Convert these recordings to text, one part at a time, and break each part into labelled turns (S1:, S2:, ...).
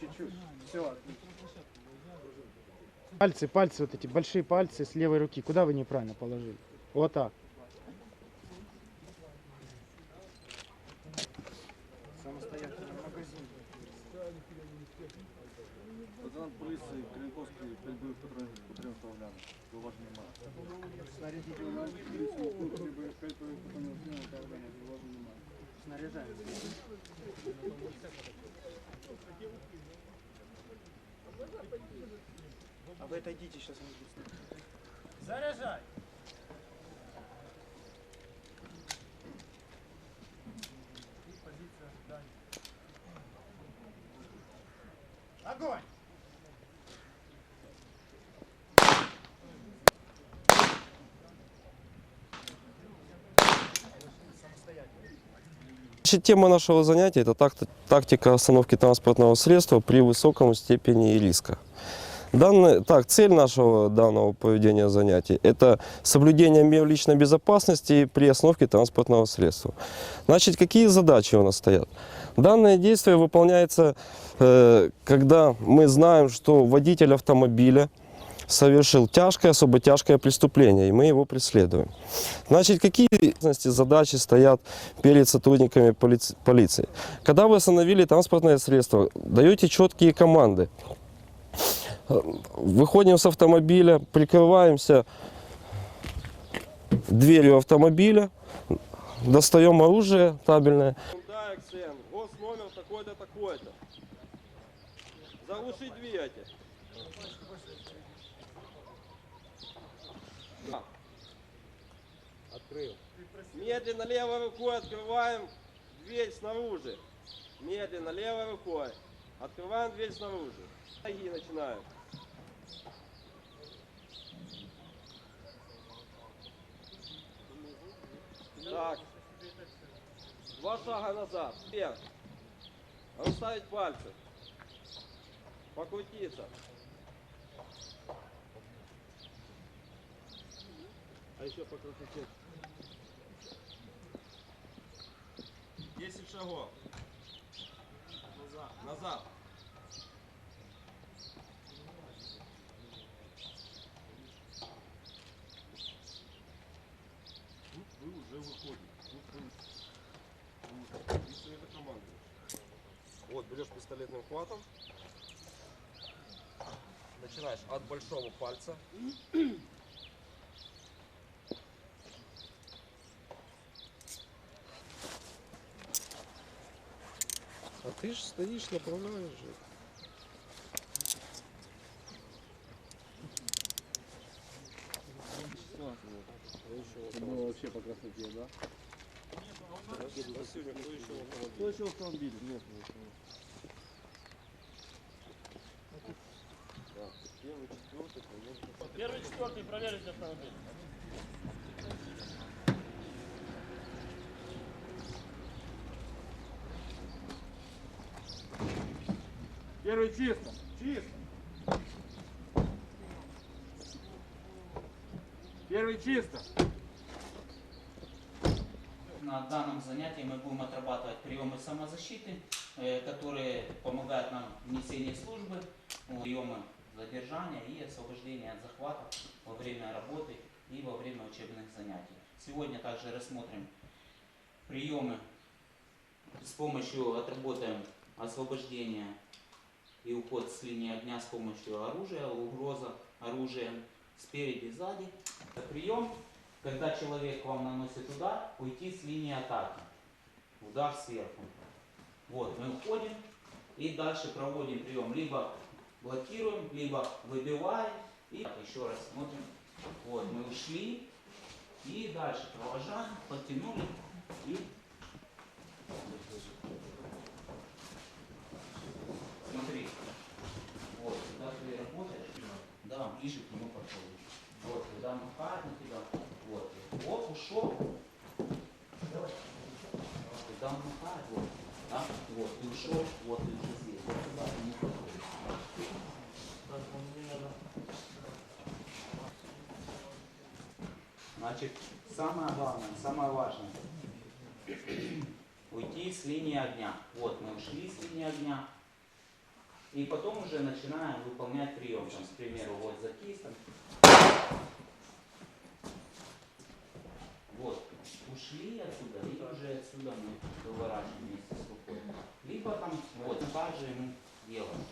S1: Чуть-чуть. Все.
S2: Пальцы, пальцы, вот эти большие пальцы с левой руки. Куда вы неправильно положили? Вот так.
S1: Самостоятельно магазин.
S3: Лейтенант поліції Кренковський пальбив Петрин Славлян. Зауваження немає.
S1: Снарядите у нас Снаряжаем. А вы отойдите сейчас.
S4: Заряжай!
S5: Тема нашего занятия – это так- тактика остановки транспортного средства при высоком степени риска. Данная, так, цель нашего данного поведения занятий – это соблюдение мер личной безопасности при остановке транспортного средства. Значит, какие задачи у нас стоят? Данное действие выполняется, э, когда мы знаем, что водитель автомобиля совершил тяжкое, особо тяжкое преступление, и мы его преследуем. Значит, какие задачи стоят перед сотрудниками полиц- полиции? Когда вы остановили транспортное средство, даете четкие команды. Выходим с автомобиля, прикрываемся дверью автомобиля, достаем оружие табельное. Заглушить двигатель.
S2: Открыл.
S5: Медленно левой рукой открываем дверь снаружи. Медленно левой рукой. Открываем дверь снаружи. Шаги начинаем. Так. Два шага назад. Вверх. Расставить пальцы. Покрутиться. А еще покрутить. 10 шагов. Назад. Назад. Тут вы уже выходите. Тут вы, вы это командуешь. Вот, берешь пистолетным хватом. Начинаешь от большого пальца. Ты же стоишь, направляешь же.
S3: Было вообще по красоте, да?
S5: Кто еще в автомобиле?
S3: Нет,
S5: четвертый, поехали.
S4: Первый, четвертый, проверить автомобиль.
S1: Первый чисто. Чисто. Первый чисто.
S6: На данном занятии мы будем отрабатывать приемы самозащиты, э, которые помогают нам в несении службы, приемы задержания и освобождения от захвата во время работы и во время учебных занятий. Сегодня также рассмотрим приемы, с помощью отработаем освобождение и уход с линии огня с помощью оружия, угроза оружием спереди, сзади. Прием когда человек вам наносит удар, уйти с линии атаки. Удар сверху. Вот, мы уходим и дальше проводим прием. Либо блокируем, либо выбиваем. И еще раз смотрим. Вот, мы ушли. И дальше провожаем, подтянули и смотри. Вот, когда ты работаешь, да, ближе к нему подходишь. Вот, когда махает на тебя, вот, вот, ушел. Давай. Когда махает, вот, да, вот, ты ушел, вот, ты уже здесь, вот туда ты не подходишь. Значит, самое главное, самое важное, уйти с линии огня. Вот, мы ушли с линии огня, И потом уже начинаем выполнять прием. Там, к примеру, вот за кисть. Вот. Ушли отсюда, и уже отсюда мы выворачиваем вместе с рукой. Либо там, вот, так же ему делаем.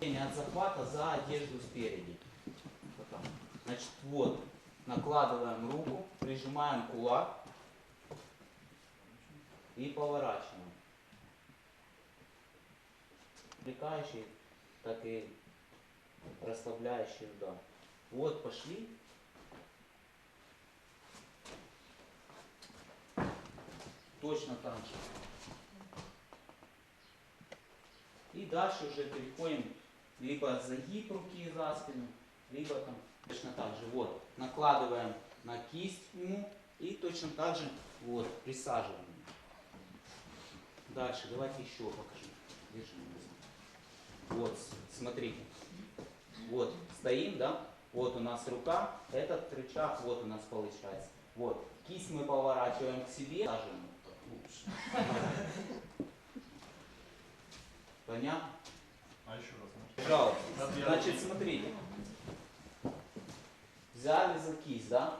S6: От захвата за одежду спереди. Значит, вот, накладываем руку, прижимаем кулак и поворачиваем. Отвлекающий, так и расслабляющий удар. Вот, пошли. Точно так же. И дальше уже переходим либо загиб руки за спину, либо там точно так же. Вот, накладываем на кисть ему и точно так же вот присаживаем. Дальше, давайте еще покажу. Держи меня. Вот, смотрите. Вот, стоим, да? Вот у нас рука, этот рычаг, вот у нас получается. Вот, кисть мы поворачиваем к себе. Понятно?
S4: А еще раз?
S6: Пожалуйста. Значит, смотрите. Взяли за кисть, да?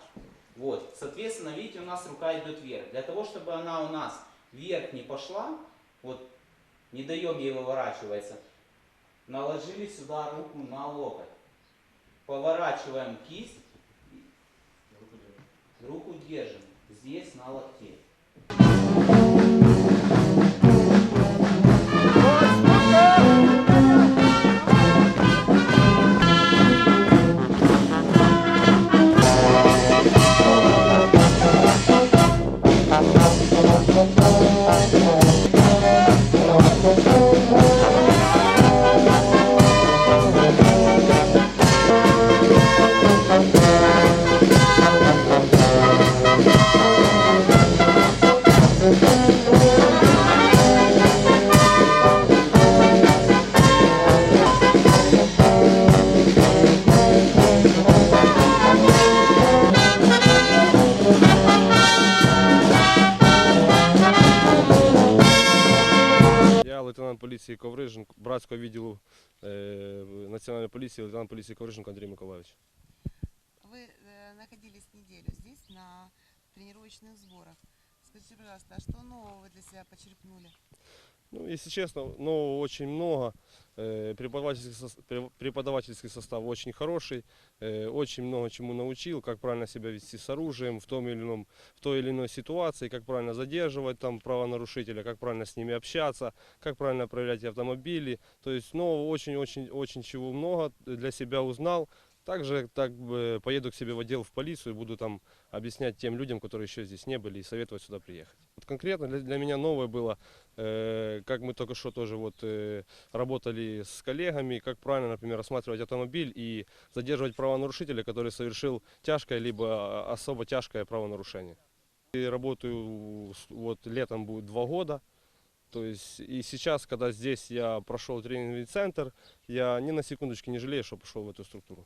S6: Вот. Соответственно, видите, у нас рука идет вверх. Для того, чтобы она у нас вверх не пошла, вот не даем ей выворачиваться, наложили сюда руку на локоть. Поворачиваем кисть, руку держим здесь на локте.
S7: лейтенант поліції Ковриженко, братського відділу е, Національної поліції, лейтенант поліції Ковриженко Андрій Миколаївич.
S8: Вы э, находились неделю здесь на тренировочных сборах. Скажите, пожалуйста, а что нового вы для себя почерпнули?
S7: Ну, если честно, нового очень много. Э, Преподавательский, преподавательский состав очень хороший. Э, Очень много чему научил, как правильно себя вести с оружием в, том или ином, в той или иной ситуации, как правильно задерживать там правонарушителя, как правильно с ними общаться, как правильно проверять автомобили. То есть нового очень-очень-очень чего много для себя узнал. Также так поеду к себе в отдел в полицию и буду там объяснять тем людям, которые еще здесь не были, и советовать сюда приехать. Вот конкретно для, для меня новое было, э, как мы только что тоже вот э, работали с коллегами, как правильно, например, рассматривать автомобиль и задерживать правонарушителя, который совершил тяжкое либо а, особо тяжкое правонарушение. И работаю вот летом будет два года. То есть и сейчас, когда здесь я прошел тренинговый центр, я ни на секундочку не жалею, что пошел в эту структуру.